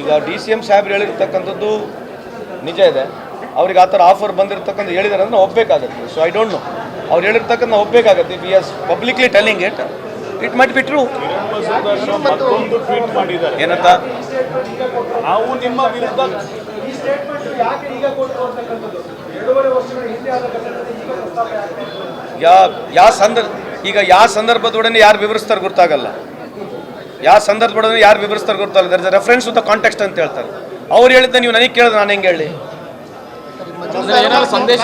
ಈಗ D C M ಸಾಹೇಬ್ರು ಹೇಳಿರ್ತಕ್ಕಂಥದ್ದು ನಿಜ ಇದೆ. ಅವ್ರಿಗೆ ಆ ಥರ ಆಫರ್ ಬಂದಿರತಕ್ಕಂಥ ಹೇಳಿದಾರೆ ಅಂದ್ರೆ ನಾವು ಒಪ್ಪಬೇಕಾಗತ್ತೆ ಸೊ ಐ ಡೋಂಟ್ ನೋ ಅವ್ರು ಹೇಳಿರ್ತಕ್ಕಂಥ ನಾವು ಒಪ್ಪಬೇಕಾಗತ್ತೆ we is publicly telling it it ಮಟ್ ಬಿಟ್ರು ಏನಂತ? ನಾವು ನಿಮ್ಮ ವಿರುದ್ಧ ಯಾ ಯಾವ ಸಂದರ್ಭ ಈಗ ಯಾವ ಸಂದರ್ಭದೊಡನೆ ಯಾರು ವಿವರಿಸ್ತಾರೆ ಗೊತ್ತಾಗಲ್ಲ. ಯಾವ ಸಂದರ್ಭದೊಡನೆ ಯಾರು ವಿವರಿಸ್ತಾರೆ ಗೊತ್ತಲ್ಲ. There is reference with context ಅಂತ ಹೇಳ್ತಾರೆ. ಅವ್ರು ಹೇಳಿದ್ದ ನೀವು ನನಗೆ ಕೇಳಿದ್ರೆ ನಾನು ಹೆಂಗೆ ಹೇಳಿ? ಸಂದೇಶ?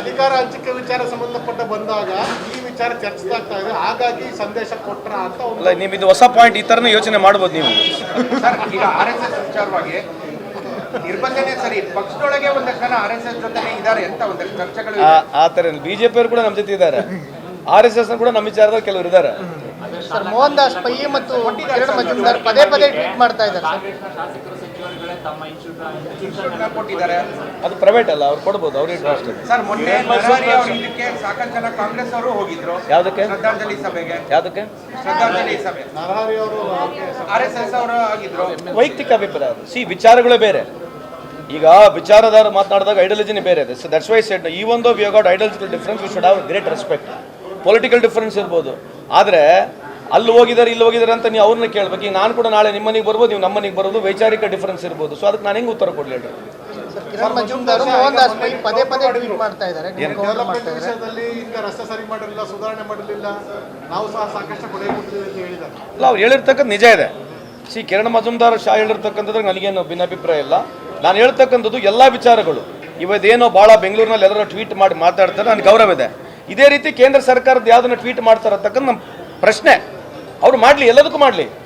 ಅಧಿಕಾರ ಹಂಚಿಕೆ ವಿಚಾರ ಸಂಬಂಧಪಟ್ಟ ಬಂದಾಗ ಈ ವಿಚಾರ ಚರ್ಚಿಸ್ತಾ ಇದೆ. ಹಾಗಾಗಿ ಸಂದೇಶ ಕೊಟ್ರ ಅಂತ ಒಂದು ಅಲ್ಲ ನೀವು ಇದು ಹೊಸ ಪಾಯಿಂಟ್ ಈ ಥರನೇ ಯೋಚನೆ ಮಾಡ್ಬೋದು ನೀವು. ಸರ್ ಈಗ ಆರ್ ಎಸ್ ಎಸ್ ವಿಚಾರವಾಗಿ ನಿರ್ಬಂಧನೆ ಸರಿ ಪಕ್ಷದೊಳಗೆ ಒಂದಷ್ಟು ಜನ ಆರ್ ಎಸ್ ಎಸ್ ಜೊತೆನೆ ಇದ್ದಾರೆ ಅಂತ ಒಂದಷ್ಟು ಚರ್ಚೆಗಳು ಆ- ತರ ಥರ ಬಿಜೆಪಿ ಅವರು ಕೂಡ ನಮ್ಮ ಜೊತೆ ಇದ್ದಾರೆ. ಆರ್ ಎಸ್ ಎಸ್ ಕೂಡ ನಮ್ಮ ವಿಚಾರದಲ್ಲಿ ಕೆಲವರು ಇದ್ದಾರೆ. ಸರ್ ಮೋಹನ್ ದಾಸ್ ಪೈ ಮತ್ತು ಕಿರಣ್ ಮಜುಂದಾರ್ ಪದೇ ಪದೇ ಟ್ವೀಟ್ ಮಾಡ್ತಾ ಇದ್ದಾರೆ ಕೊಟ್ಟಿದ್ದಾರೆ. ಅದು ಪ್ರೈವೇಟ್ ಅಲ್ಲ ಅವ್ರು ಕೊಡ್ಬೋದು ಅವ್ರಿಗೆ ಇಂಟ್ರೆಸ್ಟ್ ಸರ್ ಮೊನ್ನೆ ನರಹರಿ ಅವ್ರ ಇದಕ್ಕೆ ಸಾಕಷ್ಟು ಜನ ಕಾಂಗ್ರೆಸ್ ಅವರು ಹೋಗಿದ್ರು. ಯಾವುದಕ್ಕೆ? ಶ್ರದ್ಧಾಂಜಲಿ ಸಭೆಗೆ. ಯಾವುದಕ್ಕೆ? ಶ್ರದ್ಧಾಂಜಲಿ ಸಭೆ. ನರಹರಿ ಅವರು ಆರ್ ಎಸ್ ಎಸ್ ಅವರು ಆಗಿದ್ರು. ವೈಯಕ್ತಿಕ ಅಭಿಪ್ರಾಯ ಅದು. ಸಿ ವಿಚಾರಗಳೇ ಬೇರೆ. ಈಗ ವಿಚಾರದಾರ ಮಾತನಾಡಿದಾಗ ಐಡಿಯಾಲಜಿನೇ ಬೇರೆ ಇದೆ. ಸೊ ದಟ್ಸ್ ವೈ ಸೆಡ್ ಈ ಒಂದು we got ideological difference we should have great respect political difference ಇರ್ಬೋದು. ಆದರೆ ಅಲ್ಲಿ ಹೋಗಿದ್ದಾರೆ ಇಲ್ಲಿ ಹೋಗಿದ್ದಾರೆ ಅಂತ ನೀವು ಅವ್ರನ್ನ ಕೇಳ್ಬೇಕು. ಈಗ ನಾನು ಕೂಡ ನಾಳೆ ನಿಮ್ಮ ಮನೆಗೆ ಬರ್ಬೋದು ನೀವು ನಮ್ಮ ಮನೆಗೆ ಬರೋದು ವೈಚಾರಿಕ ಡಿಫ್ರೆನ್ಸ್ ಇರ್ಬೋದು. ಸೊ ಅದಕ್ಕೆ ನಾನು ಹೆಂಗೆ ಉತ್ತರ ಕೊಡಲಿ ಪದೇ ಪದೇ ಟ್ವೀಟ್ ಮಾಡ್ತಾ ಇದ್ದಾರೆ. ರಸ್ತೆ ಸರಿ ಮಾಡಿರಲಿಲ್ಲ ಸುಧಾರಣೆ ಮಾಡಿರಲಿಲ್ಲ ನಾವು ಸಹ ಸಾಕಷ್ಟು ಕೊಡುಗೆ ಅಂತ ಹೇಳಿದ್ದಾರೆ. ಅಲ್ಲ ಅವ್ರು ಹೇಳಿರ್ತಕ್ಕಂಥ ನಿಜ ಇದೆ. ಸಿ ಕಿರಣ್ ಮಜುಮ್ದಾರ್ ಶಾ ಹೇಳಿರ್ತಕ್ಕಂಥದ್ದು ನನಗೇನು ಭಿನ್ನಾಭಿಪ್ರಾಯ ಇಲ್ಲ. ನಾನು ಹೇಳ್ತಕ್ಕಂಥದ್ದು ಎಲ್ಲ ವಿಚಾರಗಳು. ಇವತ್ತೇನೋ ಭಾಳ ಬೆಂಗಳೂರಿನಲ್ಲಿ ಎಲ್ಲರೂ ಟ್ವೀಟ್ ಮಾಡಿ ಮಾತಾಡ್ತಾರೆ ನನಗೆ ಗೌರವ ಇದೆ. ಇದೇ ರೀತಿ ಕೇಂದ್ರ ಸರ್ಕಾರದ ಯಾವ್ದನ್ನ ಟ್ವೀಟ್ ಮಾಡ್ತಾರೆ ಅಂತಕ್ಕಂಥ ನಮ್ಮ ಪ್ರಶ್ನೆ. ಅವ್ರು ಮಾಡಲಿ ಎಲ್ಲದಕ್ಕೂ ಮಾಡಲಿ.